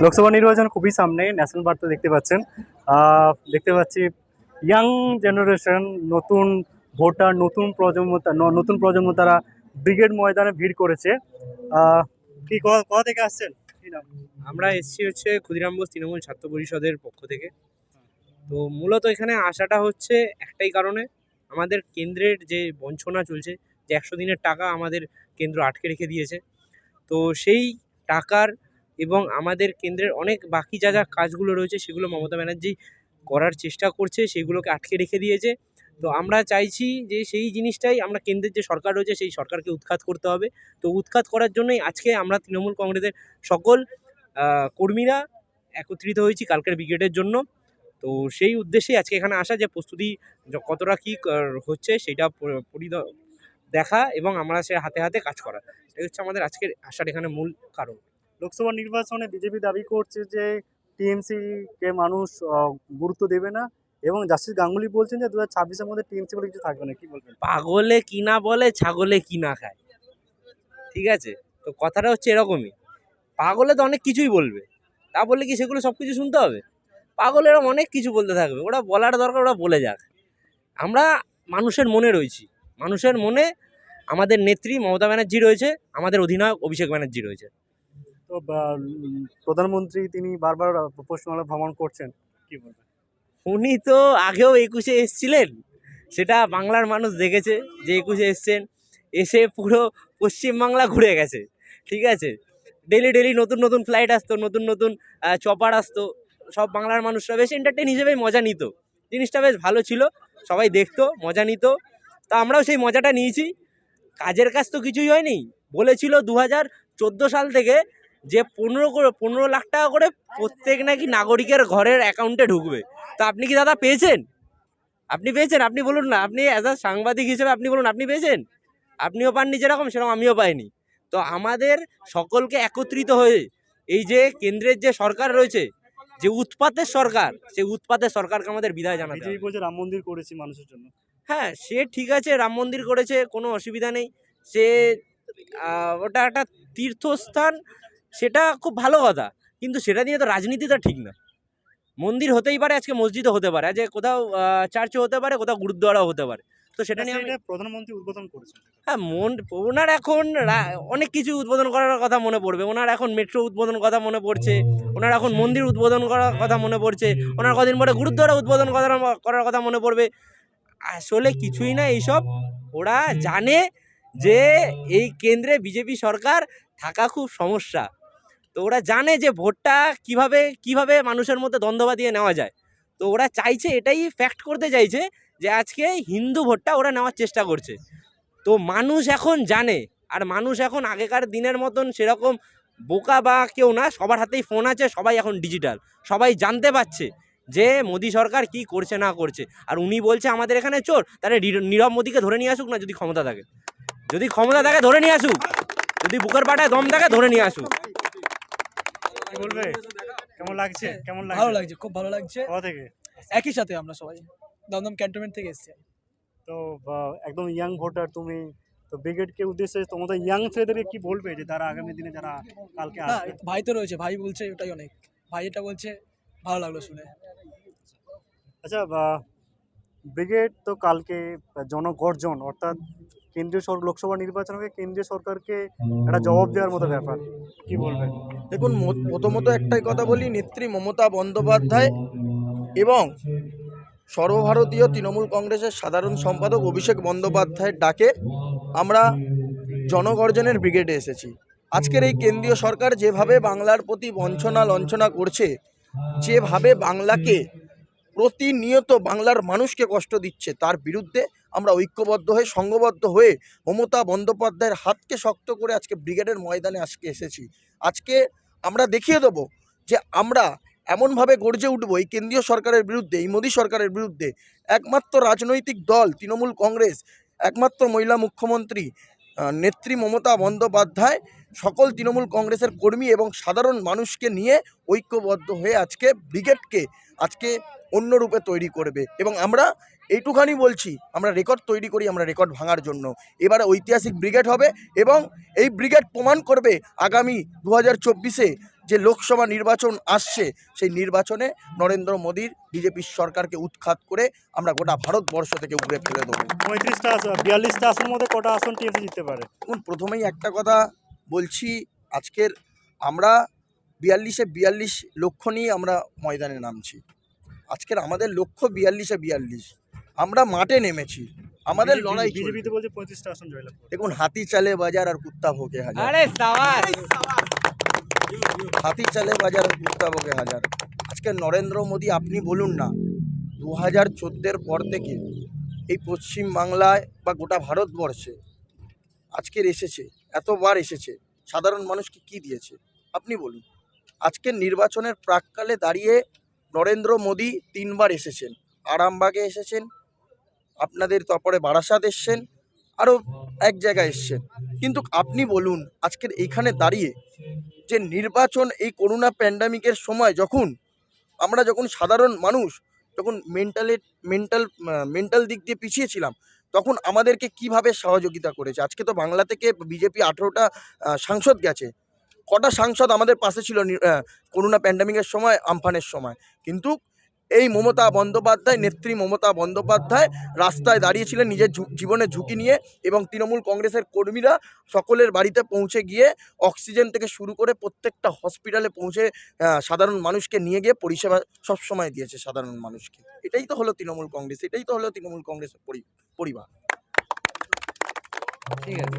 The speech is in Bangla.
লোকসভা নির্বাচন খুবই সামনে, ন্যাশনাল বার্তা দেখতে পাচ্ছেন। দেখতে পাচ্ছি ইয়াং জেনারেশন, নতুন ভোটার, নতুন প্রজন্ম নতুন প্রজন্ম তারা ব্রিগেড ময়দানে ভিড় করেছে। ক- কোথা থেকে আসছেন? আমরা এসছি হচ্ছে ক্ষুদিরাম বোস তৃণমূল ছাত্র পরিষদের পক্ষ থেকে। তো মূলত এখানে আসাটা হচ্ছে একটাই কারণে আমাদের কেন্দ্রের যে বঞ্চনা চলছে, যে একশো দিনের টাকা আমাদের কেন্দ্র আটকে রেখে দিয়েছে। তো সেই টাকার এবং আমাদের কেন্দ্রের অনেক বাকি যা যা কাজগুলো রয়েছে সেগুলো মমতা ব্যানার্জি করার চেষ্টা করছে, সেগুলোকে আটকে রেখে দিয়েছে। তো আমরা চাইছি যে সেই জিনিসটাই আমরা কেন্দ্রের যে সরকার রয়েছে সেই সরকারকে উৎখাত করতে হবে। তো উৎখাত করার জন্যই আজকে আমরা তৃণমূল কংগ্রেসের সকল কর্মীরা একত্রিত হয়েছি কালকের ব্রিগেডের জন্য। তো সেই উদ্দেশ্যেই আজকে এখানে আসা যে প্রস্তুতি কতটা কী হচ্ছে সেটা দেখা এবং আমরা সে হাতে হাতে কাজ করা। এই হচ্ছে আমাদের আজকের আসার এখানে মূল কারণ। লোকসভা নির্বাচনে বিজেপি দাবি করছে যে টিএমসি কে মানুষ গুরুত্ব দেবে না এবং জাস্টিস গাঙ্গুলি বলছেন যে দু হাজার ছাব্বিশের মধ্যে টিএমসি বলে কিছু থাকবে না। কি বলবেন? পাগলে কি না বলে, ছাগলে কি না খায়। ঠিক আছে? তো কথাটা হচ্ছে এরকমই। পাগলে তো অনেক কিছুই বলবে। তা বললে কি সেগুলো সব কিছু শুনতে হবে? পাগলেরা অনেক কিছু বলতে থাকবে। ওরা বলার দরকার, ওরা বলে যাক। আমরা মানুষের মনে রয়েছি। মানুষের মনে আমাদের নেত্রী মমতা ব্যানার্জি রয়েছে, আমাদের অধিনায়ক অভিষেক ব্যানার্জি রয়েছে। তো প্রধানমন্ত্রী তিনি বারবার আহ, পশ্চিমবাংলা ভ্রমণ করছেন। কি বলবেন? উনি তো আগেও একুশে এসছিলেন। সেটা বাংলার মানুষ দেখেছে যে একুশে এসছেন। এসে পুরো পশ্চিমবাংলা ঘুরে গেছে। ঠিক আছে? ডেলি ডেলি নতুন নতুন ফ্লাইট আসতো নতুন নতুন চপার আসতো। সব বাংলার মানুষরা বেশ এন্টারটেন হিসেবেই মজা নিত। জিনিসটা বেশ ভালো ছিল। সবাই দেখতো মজা নিত। তা আমরাও সেই মজাটা নিয়েছি। কাজের কাজ তো কিছুই হয়নি। বলেছিল দু হাজার চোদ্দ সাল থেকে যে পনেরো করে পনেরো লাখ টাকা করে প্রত্যেক নাকি নাগরিকের ঘরের অ্যাকাউন্টে ঢুকবে। তো আপনি কি দাদা পেয়েছেন? আপনি পেয়েছেন? আপনি বলুন না আপনি অ্যাজ আ সাংবাদিক হিসেবে আপনি বলুন আপনি পেয়েছেন? আপনিও পাননি যেরকম সেরকম আমিও পাইনি। তো আমাদের সকলকে একত্রিত হয়ে এই যে কেন্দ্রের যে সরকার রয়েছে যে উৎপাতের সরকার সেই উৎপাতের সরকারকে আমাদের বিদায় জানাতে বলছে রাম মন্দির করেছি মানুষের জন্য। হ্যাঁ সে ঠিক আছে রাম মন্দির করেছে কোনো অসুবিধা নেই। সে ওটা একটা তীর্থস্থান সেটা খুব ভালো কথা কিন্তু সেটা নিয়ে তো রাজনীতিটা ঠিক না। মন্দির হতেই পারে আজকে মসজিদও হতে পারে যে কোথাও চার্চও হতে পারে কোথাও গুরুদ্বারাও হতে পারে। তো সেটা নিয়ে আমি- প্রধানমন্ত্রী উদ্বোধন করেছেন। হ্যাঁ মন ওনার এখন রা- অনেক কিছু উদ্বোধন করার কথা মনে পড়বে। ওনার এখন মেট্রো উদ্বোধন কথা মনে পড়ছে ওনার এখন মন্দির উদ্বোধন করার কথা মনে পড়ছে ওনার কদিন পরে গুরুদ্বারা উদ্বোধন করার করার কথা মনে পড়বে। আসলে কিছুই না এইসব। ওরা জানে যে এই কেন্দ্রে বিজেপি সরকার থাকা খুব সমস্যা। তো ওরা জানে যে ভোটটা কীভাবে কীভাবে মানুষের মধ্যে দ্বন্দ্ব দিয়ে নেওয়া যায়। তো ওরা চাইছে, এটাই ফ্যাক্ট করতে চাইছে যে আজকে হিন্দু ভোটটা ওরা নেওয়ার চেষ্টা করছে। তো মানুষ এখন জানে, আর মানুষ এখন আগেকার দিনের মতন সেরকম বোকা বা কেউ না, সবার হাতেই ফোন আছে, সবাই এখন ডিজিটাল সবাই জানতে পারছে যে মোদী সরকার কি করছে, না করছে। আর উনি বলছে, আমাদের এখানে চোর, তাহলে নীরব মোদীকে ধরে নিয়ে আসুক না, যদি ক্ষমতা থাকে। যদি ক্ষমতা থাকে, ধরে নিয়ে আসুক। যদি বুকের পাটায় দম থাকে, ধরে নিয়ে আসুক। কি বলবে? কেমন লাগছে? কেমন ভালো লাগছে? খুব ভালো লাগছে। কোথা থেকে? একই সাথে আমরা সবাই। দমদম ক্যান্টনমেন্ট থেকে এসেছি তো একদম ইয়াং ভোটার তুমি। তো ব্রিগেডকে উদ্দেশ্যে তোমাদের ইয়াং ছেলেদেরকে কি বলবে যে তারা আগামী দিনে যারা কালকে আসবে? ভাই তো রয়েছে ভাই বলছে ওটাই অনেক। ভাই এটা বলছে ভালো লাগল শুনে। আচ্ছা ব্রিগেড তো কালকে জনগর্জন অর্থাৎ কেন্দ্রীয় সর- লোকসভা নির্বাচন হবে কেন্দ্রীয় সরকারকে একটা জবাব দেওয়ার মতো ব্যাপার। কি বলবেন? দেখুন প্রথমত একটাই কথা বলি নেত্রী মমতা বন্দ্যোপাধ্যায় এবং সর্বভারতীয় তৃণমূল কংগ্রেসের সাধারণ সম্পাদক অভিষেক বন্দ্যোপাধ্যায়ের ডাকে আমরা জনগর্জনের ব্রিগেডে এসেছি। আজকের এই কেন্দ্রীয় সরকার যেভাবে বাংলার প্রতি বঞ্চনা লঞ্চনা করছে যেভাবে বাংলাকে প্রতিনিয়ত বাংলার মানুষকে কষ্ট দিচ্ছে। তার বিরুদ্ধে আমরা ঐক্যবদ্ধ হয়ে, সংঘবদ্ধ হয়ে মমতা বন্দ্যোপাধ্যায়ের হাতকে শক্ত করে আজকে ব্রিগেডের ময়দানে আজকে এসেছি। আজকে আমরা দেখিয়ে দেবো যে আমরা এমনভাবে গর্জে উঠব এই কেন্দ্রীয় সরকারের বিরুদ্ধে, এই মোদী সরকারের বিরুদ্ধে। একমাত্র রাজনৈতিক দল, তৃণমূল কংগ্রেস, একমাত্র মহিলা মুখ্যমন্ত্রী নেত্রী মমতা বন্দ্যোপাধ্যায় সকল তৃণমূল কংগ্রেসের কর্মী এবং সাধারণ মানুষকে নিয়ে ঐক্যবদ্ধ হয়ে আজকে ব্রিগেডকে আজকে অন্য রূপে তৈরি করবে। এবং আমরা এইটুখানি বলছি আমরা রেকর্ড তৈরি করি আমরা রেকর্ড ভাঙার জন্য। এবারে ঐতিহাসিক ব্রিগেড হবে এবং এই ব্রিগেড প্রমাণ করবে আগামী দু হাজার চব্বিশে যে লোকসভা নির্বাচন আসছে সেই নির্বাচনে নরেন্দ্র মোদীর বিজেপির সরকারকে উৎখাত করে আমরা গোটা ভারতবর্ষ থেকে উপরে ফেলে দেবো। পঁয়ত্রিশটা আসন বিয়াল্লিশটা আসনের মধ্যে কটা আসন টিএমসি জিততে পারে? প্রথমেই একটা কথা বলছি আজকের আমরা বিয়াল্লিশে বিয়াল্লিশ লক্ষ্য নিয়ে আমরা ময়দানে নামছি। আজকের আমাদের লক্ষ্য বিয়াল্লিশে বিয়াল্লিশ। আমরা মাঠে নেমেছি। আমাদের লড়াই চলবে। বিজেপি তো বলছে পঁয়ত্রিশটা আসন জয়লাভ দেখুন হাতি চালে বাজার আর কুত্তা ভোগে হাজার। হাতি চালে বাজার আর কুত্তা ভোগে হাজার। আজকে নরেন্দ্র মোদী আপনি বলুন না দু হাজার চোদ্দের পর থেকে এই পশ্চিম বাংলায় বা গোটা ভারতবর্ষে আজকের এসেছে। এতবার এসেছে, সাধারণ মানুষকে কি দিয়েছে? আপনি বলুন। আজকের নির্বাচনের প্রাককালে দাঁড়িয়ে নরেন্দ্র মোদী তিনবার এসেছেন। আরামবাগে এসেছেন, আপনাদের তারপরে বারাসাত এসছেন আরও এক জায়গায় এসছেন। কিন্তু আপনি বলুন, আজকের এইখানে দাঁড়িয়ে যে নির্বাচন এই করোনা প্যান্ডামিকের সময় যখন আমরা যখন সাধারণ মানুষ, যখন মেন্টালে মেন্টাল মেন্টাল দিক দিয়ে পিছিয়ে ছিলাম তখন আমাদেরকে কীভাবে সহযোগিতা করেছে? আজকে তো বাংলা থেকে বিজেপি আঠেরোটা সাংসদ গেছে। কটা সাংসদ আমাদের পাশে ছিল করোনা প্যান্ডামিকের সময়, আমফানের সময়। কিন্তু এই মমতা বন্দ্যোপাধ্যায়, নেত্রী মমতা বন্দ্যোপাধ্যায় রাস্তায় দাঁড়িয়েছিলেন নিজের জীবনের ঝুঁকি নিয়ে এবং তৃণমূল কংগ্রেসের কর্মীরা সকলের বাড়িতে পৌঁছে গিয়ে অক্সিজেন থেকে শুরু করে প্রত্যেকটা হসপিটালে পৌঁছে সাধারণ মানুষকে নিয়ে গিয়ে পরিষেবা সবসময় দিয়েছে সাধারণ মানুষকে। এটাই তো হলো তৃণমূল কংগ্রেস, এটাই তো হলো তৃণমূল কংগ্রেসের পরি- পরিবার ঠিক আছে